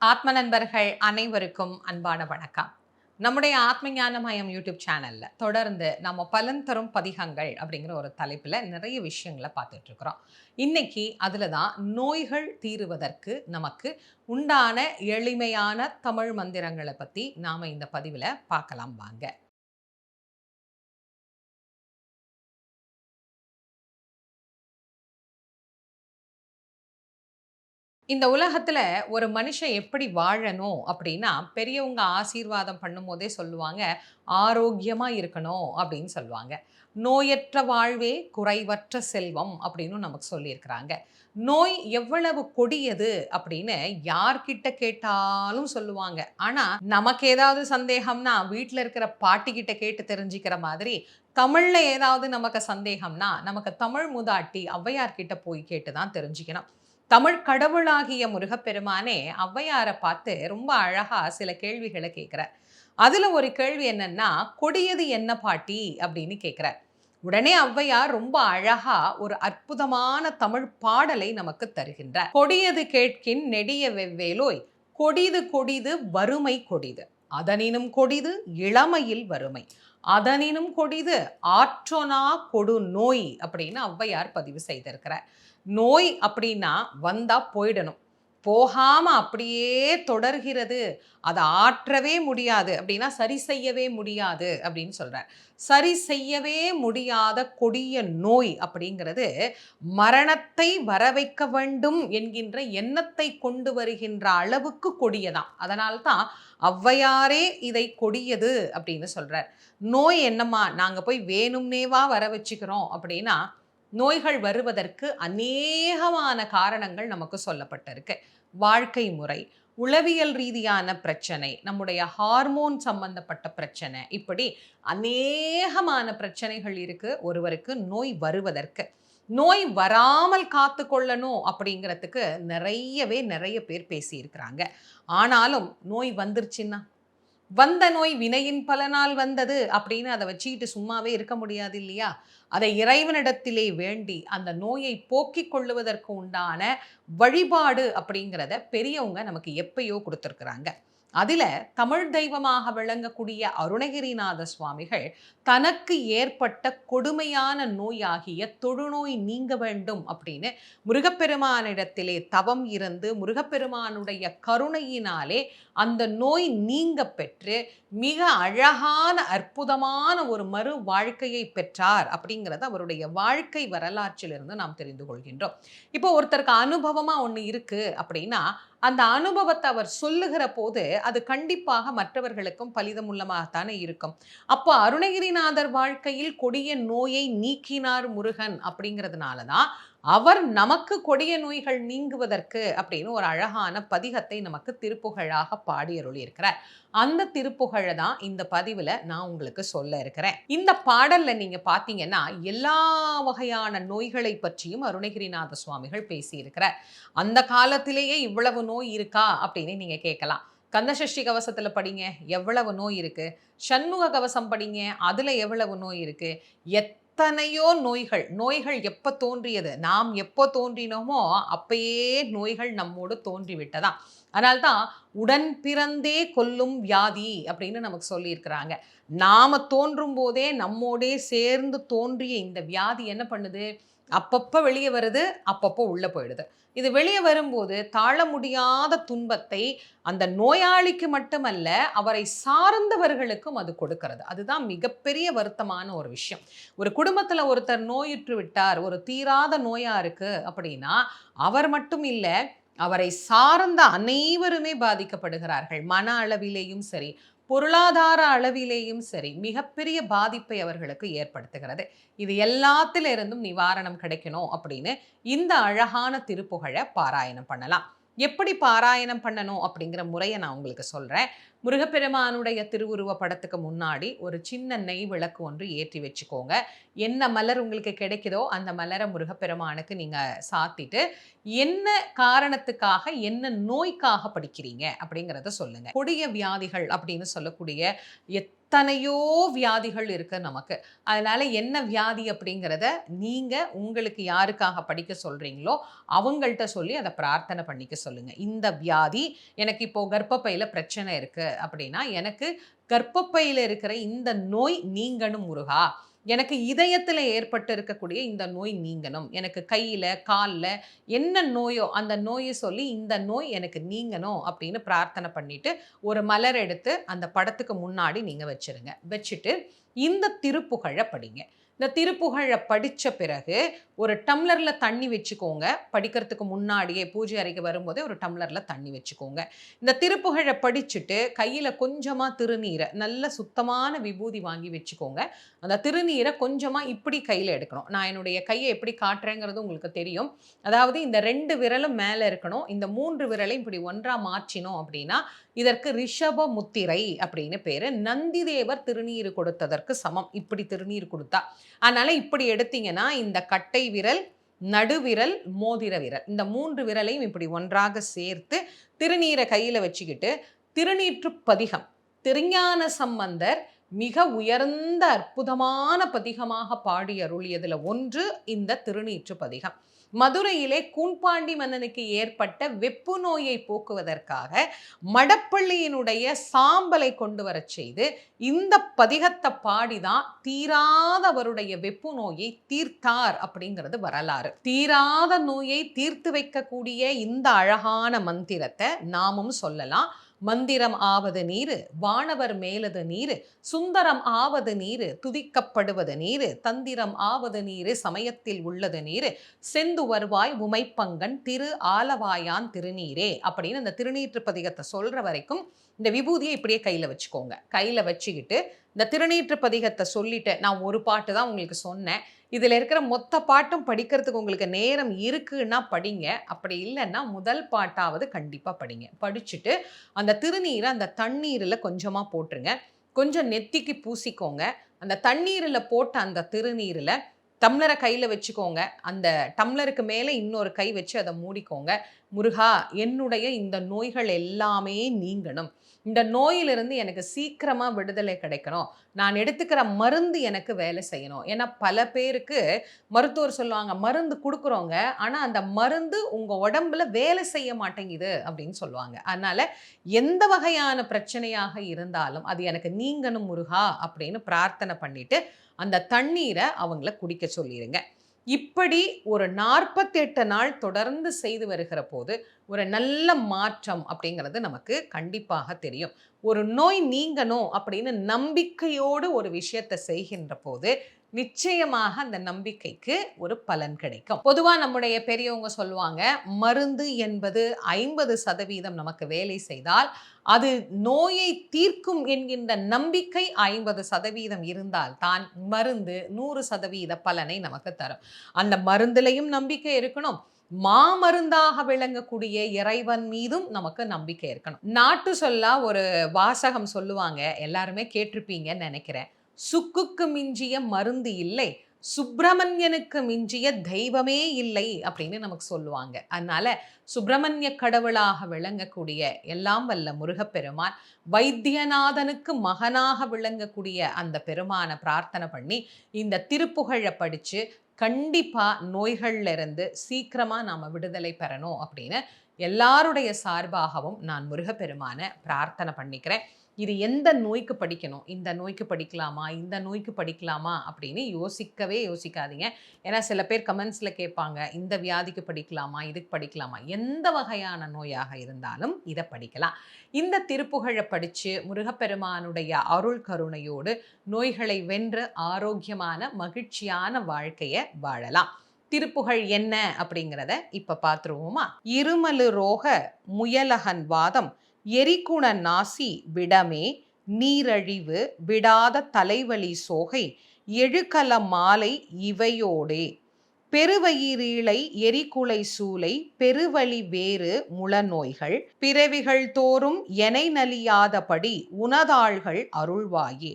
ஆத்ம நண்பர்கள் அனைவருக்கும் அன்பான வணக்கம். நம்முடைய ஆத்ம ஞானமயம் யூடியூப் சேனலில் தொடர்ந்து நம்ம பலன் தரும் பதிகங்கள் அப்படிங்கிற ஒரு தலைப்பில் நிறைய விஷயங்களை பார்த்துட்டு இருக்கிறோம். இன்னைக்கு அதில் தான் நோய்கள் தீருவதற்கு நமக்கு உண்டான எளிமையான தமிழ் மந்திரங்களை பற்றி நாம் இந்த பதிவில் பார்க்கலாம் வாங்க. இந்த உலகத்தில் ஒரு மனுஷன் எப்படி வாழணும் அப்படின்னா பெரியவங்க ஆசீர்வாதம் பண்ணும்போதே சொல்லுவாங்க ஆரோக்கியமாக இருக்கணும் அப்படின்னு சொல்லுவாங்க. நோயற்ற வாழ்வே குறைவற்ற செல்வம் அப்படின்னு நமக்கு சொல்லியிருக்கிறாங்க. நோய் எவ்வளவு கொடியது அப்படின்னு யார்கிட்ட கேட்டாலும் சொல்லுவாங்க. ஆனால் நமக்கு ஏதாவது சந்தேகம்னா வீட்டில் இருக்கிற பாட்டிக்கிட்ட கேட்டு தெரிஞ்சுக்கிற மாதிரி தமிழில் ஏதாவது நமக்கு சந்தேகம்னா நமக்கு தமிழ் முதாட்டி ஔவையார்கிட்ட போய் கேட்டு தான் தெரிஞ்சுக்கணும். தமிழ் கடவுளாகிய முருகப்பெருமானே ஔவையாரை பார்த்து ரொம்ப அழகா சில கேள்விகளை கேட்குறார். அதுல ஒரு கேள்வி என்னன்னா கொடியது என்ன பாட்டி? அப்படின்னு கேட்குறார். உடனே ஔவையார் ரொம்ப அழகா ஒரு அற்புதமான தமிழ் பாடலை நமக்கு தருகின்றார். கொடியது கேட்கின் நெடிய வெவ்வேலோய் கொடிது கொடிது வறுமை கொடிது. அதனினும் கொடிது இளமையில் வறுமை. அதனினும் கொடிது ஆற்றொனா கொடு நோய் அப்படின்னு ஔவையார் பதிவு செய்திருக்கிறார். நோய் அப்படின்னா வந்தா போயிடணும். போகாமல் அப்படியே தொடர்கிறது. அதை ஆற்றவே முடியாது. அப்படின்னா சரி செய்யவே முடியாது அப்படின்னு சொல்கிறார் சரி செய்யவே முடியாத கொடிய நோய் அப்படிங்கிறது மரணத்தை வர வைக்க வேண்டும் என்கின்ற எண்ணத்தை கொண்டு வருகின்ற அளவுக்கு கொடியதான். அதனால்தான் ஔவையாரே இதை கொடியது அப்படின்னு சொல்கிறார் நோய் என்னம்மா? நாங்கள் போய் வேணும்னேவா வர வச்சுக்கிறோம் அப்படின்னா நோய்கள் வருவதற்கு அநேகமான காரணங்கள் நமக்கு சொல்லப்பட்டிருக்கு. வாழ்க்கை முறை உளவியல் ரீதியான பிரச்சனை நம்முடைய ஹார்மோன் சம்பந்தப்பட்ட பிரச்சனை இப்படி அநேகமான பிரச்சனைகள் இருக்கு. ஒருவருக்கு நோய் வருவதற்கு நோய் வராமல் காத்து கொள்ளணும் அப்படிங்கிறதுக்கு நிறையவே நிறைய பேர் பேசியிருக்கிறாங்க. ஆனாலும் நோய் வந்துருச்சுன்னா வந்த நோய் வினையின் பலனால் வந்தது அப்படின்னு அதை வச்சுக்கிட்டு சும்மாவே இருக்க முடியாது இல்லையா? அதை இறைவனிடத்திலே வேண்டி அந்த நோயை போக்கிக் கொள்ளுவதற்கு உண்டான வழிபாடு அப்படிங்கிறத பெரியவங்க நமக்கு எப்பயோ கொடுத்துருக்குறாங்க. அதில் தமிழ் தெய்வமாக விளங்கக்கூடிய அருணகிரிநாத சுவாமிகள் தனக்கு ஏற்பட்ட கொடுமையான நோயாகிய தொழுநோய் நீங்க வேண்டும் அப்படின்னு முருகப்பெருமானிடத்திலே தவம் இருந்து முருகப்பெருமானுடைய கருணையினாலே அந்த நோய் நீங்க பெற்று மிக அழகான அற்புதமான ஒரு மறு வாழ்க்கையை பெற்றார் அப்படிங்கிறது அவருடைய வாழ்க்கை வரலாற்றிலிருந்து நாம் தெரிந்து கொள்கின்றோம். இப்போ ஒருத்தருக்கு அனுபவமாக ஒன்று இருக்குது அப்படின்னா அந்த அனுபவத்தை அவர் சொல்லுகிற போது அது கண்டிப்பாக மற்றவர்களுக்கும் பலிதமுள்ளமாகத்தானே இருக்கும். அப்போ அருணகிரிநாதர் வாழ்க்கையில் கொடிய நோயை நீக்கினார் முருகன் அப்படிங்கிறதுனால தான் அவர் நமக்கு கொடிய நோய்கள் நீங்குவதற்கு அப்படின்னு ஒரு அழகான பதிகத்தை நமக்கு திருப்புகழாக பாடியருளி இருக்கிறார் அந்த திருப்புகழை தான் இந்த பதிவில் நான் உங்களுக்கு சொல்ல இருக்கிறேன். இந்த பாடலில் நீங்கள் பார்த்தீங்கன்னா எல்லா வகையான நோய்களை பற்றியும் அருணகிரிநாத சுவாமிகள் பேசியிருக்கிறார். அந்த காலத்திலேயே இவ்வளவு நோய் இருக்கா அப்படின்னு நீங்கள் கேட்கலாம். கந்தசஷ்டி கவசத்தில் படிங்க எவ்வளவு நோய் இருக்கு? சண்முக கவசம் படிங்க அதில் எவ்வளவு நோய் இருக்கு? எத் எத்தனையோ நோய்கள் நோய்கள் எப்போ தோன்றியது நாம் எப்போ தோன்றினோமோ அப்பயே நோய்கள் நம்மோடு தோன்றிவிட்டதா அதனால்தான் உடன் பிறந்தே கொல்லும் வியாதி அப்படின்னு நமக்கு சொல்லியிருக்கிறாங்க. நாம தோன்றும் போதே நம்மோடே சேர்ந்து தோன்றிய இந்த வியாதி என்ன பண்ணுது? அப்பப்போ வெளியே வருது அப்பப்போ உள்ளே போயிடுது. இது வெளியே வரும்போது தாழ முடியாத துன்பத்தை அந்த நோயாளிக்கு மட்டுமல்ல அவரை சார்ந்தவர்களுக்கும் அது கொடுக்கிறது. அதுதான் மிகப்பெரிய வருத்தமான ஒரு விஷயம். ஒரு குடும்பத்தில் ஒருத்தர் நோயுற்று விட்டார் ஒரு தீராத நோயாக இருக்குது அப்படின்னா அவர் மட்டும் இல்லை அவரை சார்ந்த அனைவருமே பாதிக்கப்படுகிறார்கள். மன அளவிலேயும் சரி பொருளாதார அளவிலேயும் சரி மிகப்பெரிய பாதிப்பை அவர்களுக்கு ஏற்படுத்துகிறது. இது எல்லாத்திலிருந்தும் நிவாரணம் கிடைக்கணும் அப்படின்னு இந்த அழகான திருப்புகழை பாராயணம் பண்ணலாம். எப்படி பாராயணம் பண்ணணும் அப்படிங்கிற முறையை நான் உங்களுக்கு சொல்கிறேன் முருகப்பெருமானுடைய திருவுருவ படத்துக்கு முன்னாடி ஒரு சின்ன நெய் விளக்கு ஒன்று ஏற்றி வச்சுக்கோங்க. என்ன மலர் உங்களுக்கு கிடைக்குதோ அந்த மலரை முருகப்பெருமானுக்கு நீங்கள் சாத்திட்டு என்ன காரணத்துக்காக என்ன நோய்க்காக படிக்கிறீங்க அப்படிங்கிறத சொல்லுங்கள் கொடிய வியாதிகள் அப்படின்னு சொல்லக்கூடிய எத்தனையோ வியாதிகள் இருக்கு நமக்கு. அதனால என்ன வியாதி அப்படிங்கிறத நீங்க உங்களுக்கு யாருக்காக படிக்க சொல்றீங்களோ அவங்கள்ட்ட சொல்லி அதை பிரார்த்தனை பண்ணிக்க சொல்லுங்க. இந்த வியாதி எனக்கு இப்போ கர்ப்பப்பையில பிரச்சனை இருக்கு. அப்படின்னா எனக்கு கர்ப்பப்பையில் இருக்கிற இந்த நோய் நீங்கணும் முருகா. எனக்கு இதயத்தில் ஏற்பட்டு இருக்கக்கூடிய இந்த நோய் நீங்கணும். எனக்கு கையில் காலில் என்ன நோயோ அந்த நோயை சொல்லி இந்த நோய் எனக்கு நீங்கணும் அப்படின்னு பிரார்த்தனை பண்ணிட்டு ஒரு மலர் எடுத்து அந்த படத்துக்கு முன்னாடி நீங்கள் வச்சிருங்க. வச்சுட்டு இந்த திருப்புகழை படிங்க. இந்த திருப்புகழை படித்த பிறகு ஒரு டம்ளரில் தண்ணி வச்சுக்கோங்க. படிக்கிறதுக்கு முன்னாடியே பூஜை அறைக்கு வரும்போதே ஒரு டம்ளரில் தண்ணி வச்சுக்கோங்க. இந்த திருப்புகழை படிச்சுட்டு கையில் கொஞ்சமாக திருநீரை நல்ல சுத்தமான விபூதி வாங்கி வச்சுக்கோங்க. அந்த திருநீரை கொஞ்சமாக இப்படி கையில் எடுக்கணும். நான் என்னுடைய கையை எப்படி காட்டுறேங்கிறது உங்களுக்கு தெரியும். அதாவது இந்த ரெண்டு விரலும் மேலே இருக்கணும். இந்த மூன்று விரலையும் இப்படி ஒன்றாக மாற்றினோம் அப்படின்னா இதற்கு ரிஷப முத்திரை அப்படின்னு பேர். நந்திதேவர் திருநீர் கொடுத்ததற்கு சமம். இப்படி திருநீர் கொடுத்தா. அதனால இப்படி எடுத்தீங்கன்னா இந்த கட்டை விரல் நடுவிரல் மோதிர விரல். இந்த மூன்று விரலையும் இப்படி ஒன்றாக சேர்த்து திருநீரை கையில் வச்சுக்கிட்டு திருநீற்று பதிகம் திருஞான சம்பந்தர் மிக உயர்ந்த அற்புதமான பதிகமாக பாடி அருளியதில் ஒன்று இந்த திருநீற்று பதிகம். மதுரையிலே கூன்பாண்டி மன்னனுக்கு ஏற்பட்ட வெப்பு நோயை போக்குவதற்காக மடப்பள்ளியினுடைய சாம்பலை கொண்டு வர செய்து இந்த பதிகத்தை பாடிதான் தீராதவருடைய வெப்பு நோயை தீர்த்தார் அப்படிங்கிறது வரலாறு. தீராத நோயை தீர்த்து வைக்கக்கூடிய இந்த அழகான மந்திரத்தை நாமும் சொல்லலாம். மந்திரம் ஆவது நீரு வானவர் மேலது நீரு சுந்தரம் ஆவது நீரு துதிக்கப்படுவது நீரு தந்திரம் ஆவது நீரு சமயத்தில் உள்ளது நீரு செந்து வருவாய் உமைப்பங்கன் திரு ஆலவாயான் திருநீரே அப்படின்னு இந்த திருநீற்று பதிகத்தை சொல்ற வரைக்கும் இந்த விபூதியை இப்படியே கையில் வச்சுக்கோங்க. கையில் வச்சுக்கிட்டு இந்த திருநீற்று பதிகத்தை சொல்லிட்டு நான் ஒரு பாட்டு தான் உங்களுக்கு சொன்னேன். இதில் இருக்கிற மொத்த பாட்டும் படிக்கிறதுக்கு உங்களுக்கு நேரம் இருக்குன்னா படிங்க. அப்படி இல்லைன்னா முதல் பாட்டாவது கண்டிப்பாக படிங்க. படிச்சுட்டு அந்த திருநீரை அந்த தண்ணீரில் கொஞ்சமாக போட்டுருங்க. கொஞ்சம் நெத்திக்கு பூசிக்கோங்க. அந்த தண்ணீரில் போட்ட அந்த திருநீரில் டம்ளரை கையில் வச்சுக்கோங்க. அந்த டம்ளருக்கு மேலே இன்னொரு கை வச்சு அதை மூடிக்கோங்க. முருகா என்னுடைய இந்த நோய்கள் எல்லாமே நீங்கணும். இந்த நோயிலிருந்து எனக்கு சீக்கிரமாக விடுதலை கிடைக்கணும். நான் எடுத்துக்கிற மருந்து எனக்கு வேலை செய்யணும். ஏன்னா பல பேருக்கு மருத்துவர் சொல்லுவாங்க மருந்து கொடுக்குறோங்க. ஆனால் அந்த மருந்து உங்கள் உடம்புல வேலை செய்ய மாட்டேங்குது. அப்படின்னு சொல்லுவாங்க. அதனால் எந்த வகையான பிரச்சனையாக இருந்தாலும் அது எனக்கு நீங்கணும் முருகா அப்படின்னு பிரார்த்தனை பண்ணிவிட்டு அந்த தண்ணீரை அவங்கள குடிக்க சொல்லிடுங்க இப்படி ஒரு நாற்பத்தெட்டு நாள் தொடர்ந்து செய்து வருகிற போது ஒரு நல்ல மாற்றம் அப்படிங்கிறது நமக்கு கண்டிப்பாக தெரியும். ஒரு நோய் நீங்கணும் அப்படின்னு நம்பிக்கையோடு ஒரு விஷயத்தை செய்கின்ற போது நிச்சயமாக அந்த நம்பிக்கைக்கு ஒரு பலன் கிடைக்கும். பொதுவாக நம்முடைய பெரியவங்க சொல்லுவாங்க மருந்து என்பது ஐம்பது சதவீதம் நமக்கு வேலை செய்தால் அது நோயை தீர்க்கும் என்கின்ற நம்பிக்கை ஐம்பது சதவீதம் இருந்தால் தான் மருந்து நூறு சதவீத பலனை நமக்கு தரும். அந்த மருந்துலையும் நம்பிக்கை இருக்கணும். மாமருந்தாக விளங்கக்கூடிய இறைவன் மீதும் நமக்கு நம்பிக்கை இருக்கணும். நாட்டு சொல்லா ஒரு வாசகம் சொல்லுவாங்க எல்லாருமே கேட்டிருப்பீங்கன்னு நினைக்கிறேன். சுக்குக்கு மிஞ்சிய மருந்து இல்லை சுப்பிரமணியனுக்கு மிஞ்சிய தெய்வமே இல்லை அப்படின்னு நமக்கு சொல்லுவாங்க. அதனால சுப்பிரமணிய கடவுளாக விளங்கக்கூடிய எல்லாம் வல்ல முருகப்பெருமான் வைத்தியநாதனுக்கு மகனாக விளங்கக்கூடிய அந்த பெருமானை பிரார்த்தனை பண்ணி இந்த திருப்புகழை படித்து கண்டிப்பாக நோய்கள்ல இருந்து சீக்கிரமாக நாம் விடுதலை பெறணும் அப்படின்னு எல்லாருடைய சார்பாகவும் நான் முருகப்பெருமானை பிரார்த்தனை பண்ணிக்கிறேன். இது எந்த நோய்க்கு படிக்கணும்? இந்த நோய்க்கு படிக்கலாமா? இந்த நோய்க்கு படிக்கலாமா? அப்படின்னு யோசிக்கவே யோசிக்காதீங்க. ஏன்னா சில பேர் கமெண்ட்ஸில் கேட்பாங்க இந்த வியாதிக்கு படிக்கலாமா? இதுக்கு படிக்கலாமா? எந்த வகையான நோயாக இருந்தாலும் இதை படிக்கலாம். இந்த திருப்புகழை படித்து முருகப்பெருமானுடைய அருள் கருணையோடு நோய்களை வென்று ஆரோக்கியமான மகிழ்ச்சியான வாழ்க்கையை வாழலாம். திருப்புகழ் என்ன அப்படிங்கிறத இப்போ பார்த்துருவோமா? இருமலு ரோக முயலகன் வாதம் எரிகுண நாசி விடமே நீரழிவு விடாத தலைவலி சோகை எழுக்கல மாலை இவையோடே. பெருவயிரீழை எரிகுலை சூலை பெருவழி வேறு முளநோய்கள் பிறவிகள் தோறும் எனை நலியாதபடி உனதாள்கள் அருள்வாயே.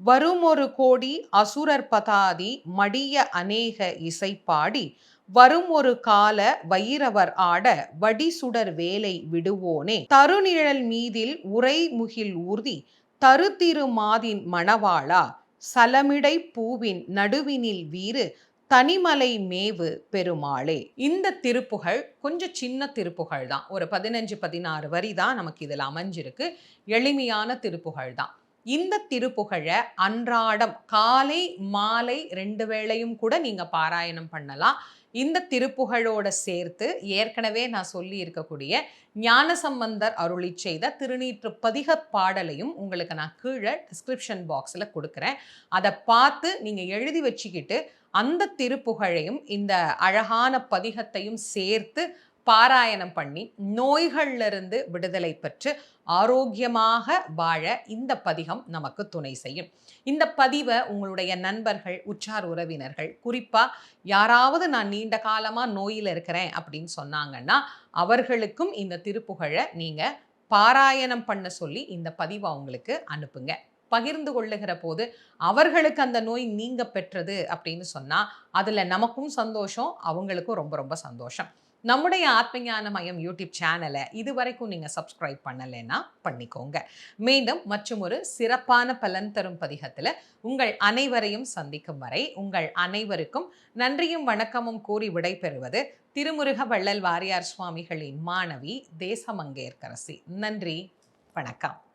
வருமொரு கோடி அசுரர் பதாதி மடிய அநேக இசைப்பாடி வரும் ஒரு கால வைரவர் ஆட வடிசுடர் வேலை விடுவோனே. தருநிழல் மீதில் உரை முகில் ஊர்தி தருத்திருமாதின் மணவாளா சலமிடை பூவின் நடுவினில் வீறு தனிமலை மேவு பெருமாளே. இந்த திருப்புகழ் கொஞ்சம் சின்ன திருப்புகழ் தான். ஒரு பதினஞ்சு பதினாறு வரி தான் நமக்கு இதில் அமைஞ்சிருக்கு. எளிமையான திருப்புகழ் தான். இந்த திருப்புகழை அன்றாடம் காலை மாலை ரெண்டு வேளையும் கூட நீங்கள் பாராயணம் பண்ணலாம். இந்த திருப்புகழோட சேர்த்து ஏற்கனவே நான் சொல்லி இருக்கக்கூடிய ஞானசம்பந்தர் அருளி செய்த திருநீற்று பதிக பாடலையும் உங்களுக்கு நான் கீழே டிஸ்கிரிப்ஷன் பாக்ஸில் கொடுக்குறேன். அதை பார்த்து நீங்கள் எழுதி வச்சுக்கிட்டு அந்த திருப்புகழையும் இந்த அழகான பதிகத்தையும் சேர்த்து பாராயணம் பண்ணி நோய்களிலிருந்து விடுதலை பெற்று ஆரோக்கியமாக வாழ இந்த பதிகம் நமக்கு துணை செய்யும். இந்த பதிவை உங்களுடைய நண்பர்கள் உற்றார் உறவினர்கள் குறிப்பாக யாராவது நான் நீண்ட காலமாக நோயில் இருக்கிறேன் அப்படின்னு சொன்னாங்கன்னா அவர்களுக்கும் இந்த திருப்புகழை நீங்கள் பாராயணம் பண்ண சொல்லி இந்த பதிவை அவங்களுக்கு அனுப்புங்க. பகிர்ந்து கொள்ளுகிற போது அவர்களுக்கு அந்த நோய் நீங்க பெற்றது அப்படின்னு சொன்னால் அதில் நமக்கும் சந்தோஷம் அவங்களுக்கும் ரொம்ப ரொம்ப சந்தோஷம். நம்முடைய ஆத்மஞான மயம் யூடியூப் சேனலை இது வரைக்கும் நீங்கள் சப்ஸ்கிரைப் பண்ணலைன்னா பண்ணிக்கோங்க. மீண்டும் மற்றும் ஒரு சிறப்பான பலன் தரும் பதிகத்தில் உங்கள் அனைவரையும் சந்திக்கும் வரை உங்கள் அனைவருக்கும் நன்றியும் வணக்கமும் கூறி விடைபெறுவது திருமுருக வள்ளல் வாரியார் சுவாமிகளின் மாணவி தேசமங்கேற்கரசி. நன்றி. வணக்கம்.